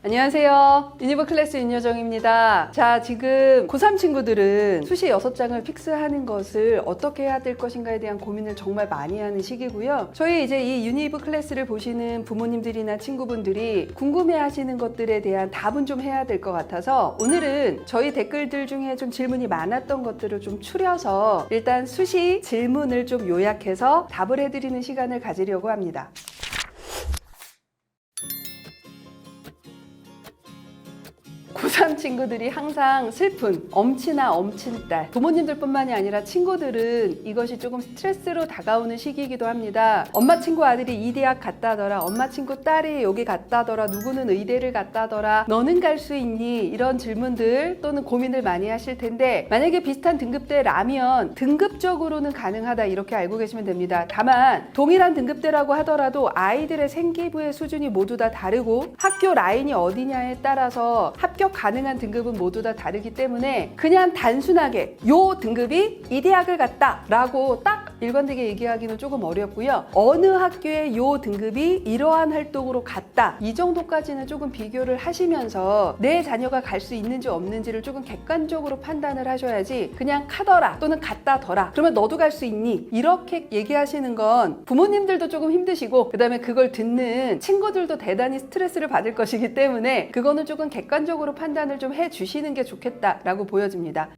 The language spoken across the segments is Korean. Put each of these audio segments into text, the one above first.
안녕하세요. 유니버 클래스 윤여정입니다. 자, 지금 고3 친구들은 수시 6장을 픽스하는 것을 어떻게 해야 될 것인가에 대한 고민을 정말 많이 하는 시기고요. 저희 이제 이 유니버 클래스를 보시는 부모님들이나 친구분들이 궁금해 하시는 것들에 대한 답은 좀 해야 될 것 같아서 오늘은 저희 댓글들 중에 좀 질문이 많았던 것들을 좀 추려서 일단 수시 질문을 좀 요약해서 답을 해드리는 시간을 가지려고 합니다. 고3 친구들이 항상 슬픈 엄친아 엄친딸. 부모님들뿐만이 아니라 친구들은 이것이 조금 스트레스로 다가오는 시기이기도 합니다. 엄마 친구 아들이 이 대학 갔다더라 엄마 친구 딸이 여기 갔다더라 누구는 의대를 갔다더라 너는 갈 수 있니? 이런 질문들 또는 고민을 많이 하실 텐데 만약에 비슷한 등급대라면 등급적으로는 가능하다 이렇게 알고 계시면 됩니다. 다만 동일한 등급대라고 하더라도 아이들의 생기부의 수준이 모두 다 다르고 학교 라인이 어디냐에 따라서 합격 가능한 등급은 모두 다 다르기 때문에 그냥 단순하게 요 등급이 이 대학을 갔다 라고 딱 일관되게 얘기하기는 조금 어렵고요. 어느 학교에 요 등급이 이러한 활동으로 갔다 이 정도까지는 조금 비교를 하시면서 내 자녀가 갈 수 있는지 없는지를 조금 객관적으로 판단을 하셔야지 그냥 카더라 또는 갔다더라 그러면 너도 갈 수 있니 이렇게 얘기하시는 건 부모님들도 조금 힘드시고 그다음에 그걸 듣는 친구들도 대단히 스트레스를 받을 것이기 때문에 그거는 조금 객관적으로 판단을 좀 해주시는 게 좋겠다라고 보여집니다.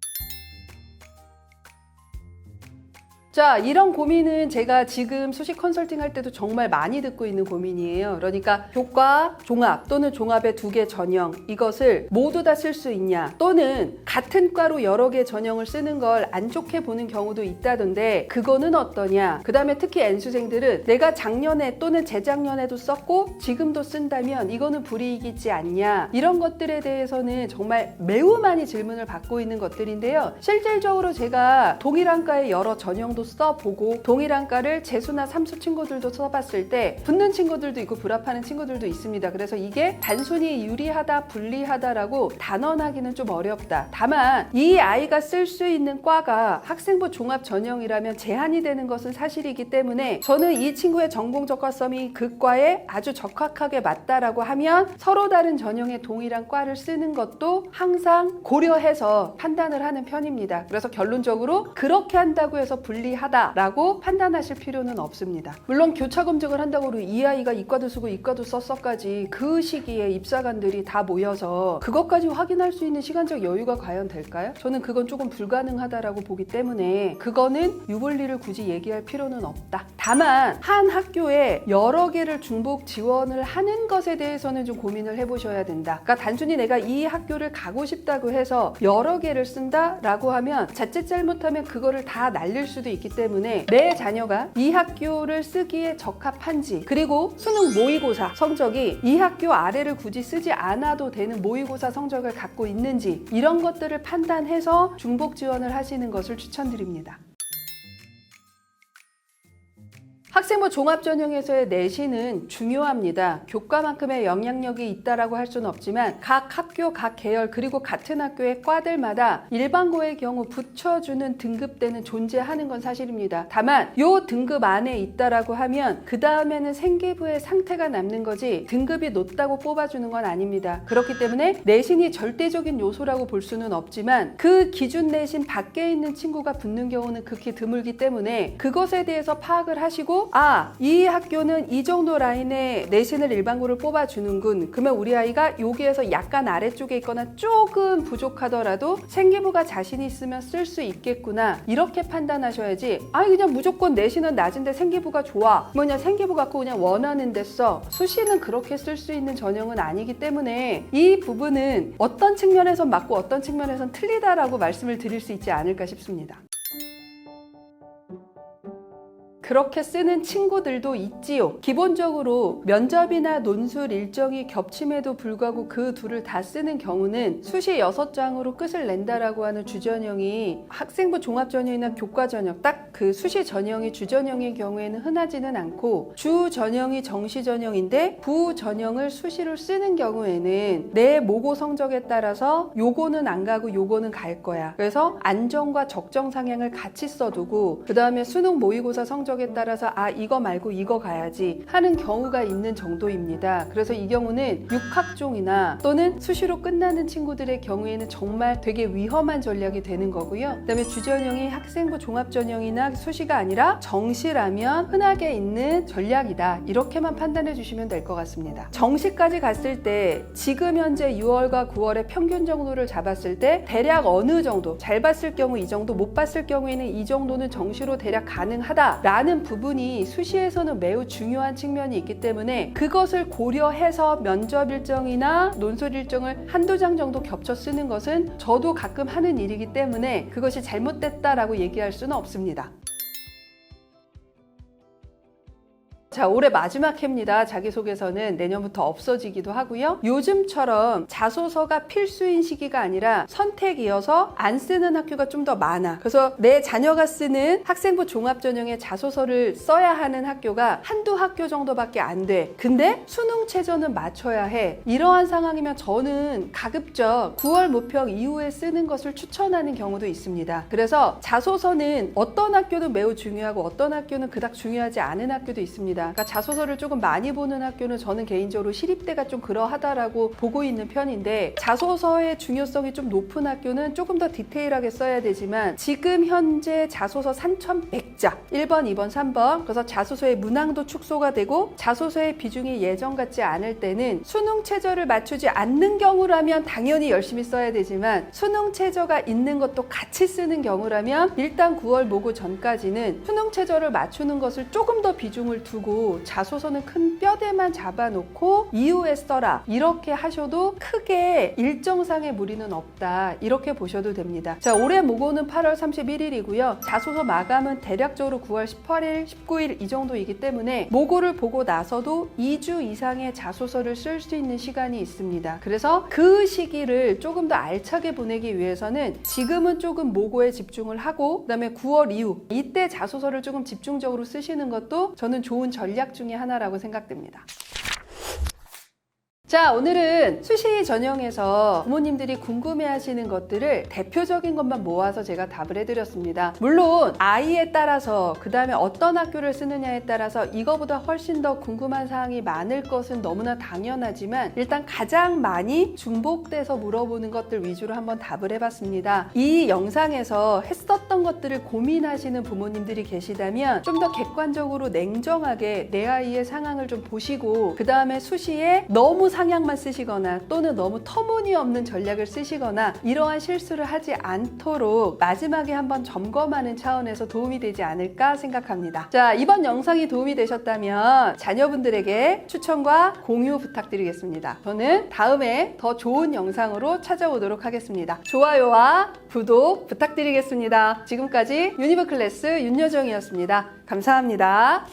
자, 이런 고민은 제가 지금 수식 컨설팅 할 때도 정말 많이 듣고 있는 고민이에요. 그러니까 교과, 종합 또는 종합의 두 개 전형 이것을 모두 다 쓸 수 있냐 또는 같은 과로 여러 개 전형을 쓰는 걸 안 좋게 보는 경우도 있다던데 그거는 어떠냐? 그다음에 특히 N수생들은 내가 작년에 또는 재작년에도 썼고 지금도 쓴다면 이거는 불이익이지 않냐? 이런 것들에 대해서는 정말 매우 많이 질문을 받고 있는 것들인데요. 실질적으로 제가 동일한 과의 여러 전형도 써보고 동일한 과를 재수나 삼수 친구들도 써봤을 때 붙는 친구들도 있고 불합하는 친구들도 있습니다. 그래서 이게 단순히 유리하다, 불리하다라고 단언하기는 좀 어렵다. 다만 이 아이가 쓸 수 있는 과가 학생부 종합 전형이라면 제한이 되는 것은 사실이기 때문에 저는 이 친구의 전공 적합성이 그 과에 아주 적합하게 맞다라고 하면 서로 다른 전형의 동일한 과를 쓰는 것도 항상 고려해서 판단을 하는 편입니다. 그래서 결론적으로 그렇게 한다고 해서 불리 하다라고 판단하실 필요는 없습니다. 물론 교차 검증을 한다고 이 아이가 이과도 쓰고 이과도 썼어까지 그 시기에 입사관들이 다 모여서 그것까지 확인할 수 있는 시간적 여유가 과연 될까요? 저는 그건 조금 불가능하다라고 보기 때문에 그거는 유불리를 굳이 얘기할 필요는 없다. 다만 한 학교에 여러 개를 중복 지원을 하는 것에 대해서는 좀 고민을 해보셔야 된다. 그러니까 단순히 내가 이 학교를 가고 싶다고 해서 여러 개를 쓴다라고 하면 자칫 잘못하면 그거를 다 날릴 수도 있기 때문에 내 자녀가 이 학교를 쓰기에 적합한지 그리고 수능 모의고사 성적이 이 학교 아래를 굳이 쓰지 않아도 되는 모의고사 성적을 갖고 있는지 이런 것들을 판단해서 중복 지원을 하시는 것을 추천드립니다. 학생부 종합 전형에서의 내신은 중요합니다. 교과만큼의 영향력이 있다라고 할 수는 없지만 각 학교, 각 계열 그리고 같은 학교의 과들마다 일반고의 경우 붙여주는 등급대는 존재하는 건 사실입니다. 다만 요 등급 안에 있다라고 하면 그 다음에는 생기부의 상태가 남는 거지 등급이 높다고 뽑아주는 건 아닙니다. 그렇기 때문에 내신이 절대적인 요소라고 볼 수는 없지만 그 기준 내신 밖에 있는 친구가 붙는 경우는 극히 드물기 때문에 그것에 대해서 파악을 하시 고 아, 이 학교는 이 정도 라인에 내신을 일반고를 뽑아주는군. 그러면 우리 아이가 여기에서 약간 아래쪽에 있거나 조금 부족하더라도 생기부가 자신 있으면 쓸 수 있겠구나. 이렇게 판단하셔야지. 아, 그냥 무조건 내신은 낮은데 생기부가 좋아. 뭐냐, 생기부 갖고 그냥 원하는 데 써. 수시는 그렇게 쓸 수 있는 전형은 아니기 때문에 이 부분은 어떤 측면에선 맞고 어떤 측면에선 틀리다라고 말씀을 드릴 수 있지 않을까 싶습니다. 그렇게 쓰는 친구들도 있지요. 기본적으로 면접이나 논술 일정이 겹침에도 불구하고 그 둘을 다 쓰는 경우는 수시 6장으로 끝을 낸다라고 하는 주전형이 학생부 종합전형이나 교과전형 딱 그 수시 전형이 주전형의 경우에는 흔하지는 않고 주 전형이 정시 전형인데 부 전형을 수시로 쓰는 경우에는 내 모고 성적에 따라서 요거는 안 가고 요거는 갈 거야. 그래서 안정과 적정 상향을 같이 써두고 그 다음에 수능 모의고사 성적에 성적에 따라서 아 이거 말고 이거 가야지 하는 경우가 있는 정도입니다. 그래서 이 경우는 육학종이나 또는 수시로 끝나는 친구들의 경우에는 정말 되게 위험한 전략이 되는 거고요. 그다음에 주전형이 학생부 종합전형이나 수시가 아니라 정시라면 흔하게 있는 전략이다. 이렇게만 판단해 주시면 될 것 같습니다. 정시까지 갔을 때 지금 현재 6월과 9월의 평균 정도를 잡았을 때 대략 어느 정도 잘 봤을 경우 이 정도 못 봤을 경우에는 이 정도는 정시로 대략 가능하다라는 부분이 수시에서는 매우 중요한 측면이 있기 때문에 그것을 고려해서 면접 일정이나 논술 일정을 한두 장 정도 겹쳐 쓰는 것은 저도 가끔 하는 일이기 때문에 그것이 잘못됐다라고 얘기할 수는 없습니다. 자, 올해 마지막 해입니다. 자기소개서는 내년부터 없어지기도 하고요. 요즘처럼 자소서가 필수인 시기가 아니라 선택이어서 안 쓰는 학교가 좀 더 많아. 그래서 내 자녀가 쓰는 학생부 종합전형의 자소서를 써야 하는 학교가 한두 학교 정도밖에 안 돼. 근데 수능 최저는 맞춰야 해. 이러한 상황이면 저는 가급적 9월 모평 이후에 쓰는 것을 추천하는 경우도 있습니다. 그래서 자소서는 어떤 학교도 매우 중요하고 어떤 학교는 그닥 중요하지 않은 학교도 있습니다. 그러니까 자소서를 조금 많이 보는 학교는 저는 개인적으로 시립대가 좀 그러하다라고 보고 있는 편인데 자소서의 중요성이 좀 높은 학교는 조금 더 디테일하게 써야 되지만 지금 현재 자소서 3,100자 1번, 2번, 3번 그래서 자소서의 문항도 축소가 되고 자소서의 비중이 예전 같지 않을 때는 수능 최저를 맞추지 않는 경우라면 당연히 열심히 써야 되지만 수능 최저가 있는 것도 같이 쓰는 경우라면 일단 9월 모고 전까지는 수능 최저를 맞추는 것을 조금 더 비중을 두고 자소서는 큰 뼈대만 잡아놓고 이후에 써라 이렇게 하셔도 크게 일정상의 무리는 없다 이렇게 보셔도 됩니다. 자 올해 모고는 8월 31일이고요. 자소서 마감은 대략적으로 9월 18일, 19일 이 정도이기 때문에 모고를 보고 나서도 2주 이상의 자소서를 쓸 수 있는 시간이 있습니다. 그래서 그 시기를 조금 더 알차게 보내기 위해서는 지금은 조금 모고에 집중을 하고 그다음에 9월 이후 이때 자소서를 조금 집중적으로 쓰시는 것도 저는 좋은 전략 중에 하나라고 생각됩니다. 자, 오늘은 수시 전형에서 부모님들이 궁금해 하시는 것들을 대표적인 것만 모아서 제가 답을 해드렸습니다. 물론, 아이에 따라서, 그 다음에 어떤 학교를 쓰느냐에 따라서 이거보다 훨씬 더 궁금한 사항이 많을 것은 너무나 당연하지만, 일단 가장 많이 중복돼서 물어보는 것들 위주로 한번 답을 해봤습니다. 이 영상에서 했었던 것들을 고민하시는 부모님들이 계시다면, 좀 더 객관적으로 냉정하게 내 아이의 상황을 좀 보시고, 그 다음에 수시에 너무 상향만 쓰시거나 또는 너무 터무니없는 전략을 쓰시거나 이러한 실수를 하지 않도록 마지막에 한번 점검하는 차원에서 도움이 되지 않을까 생각합니다. 자, 이번 영상이 도움이 되셨다면 자녀분들에게 추천과 공유 부탁드리겠습니다. 저는 다음에 더 좋은 영상으로 찾아오도록 하겠습니다. 좋아요와 구독 부탁드리겠습니다. 지금까지 유니버 클래스 윤여정이었습니다. 감사합니다.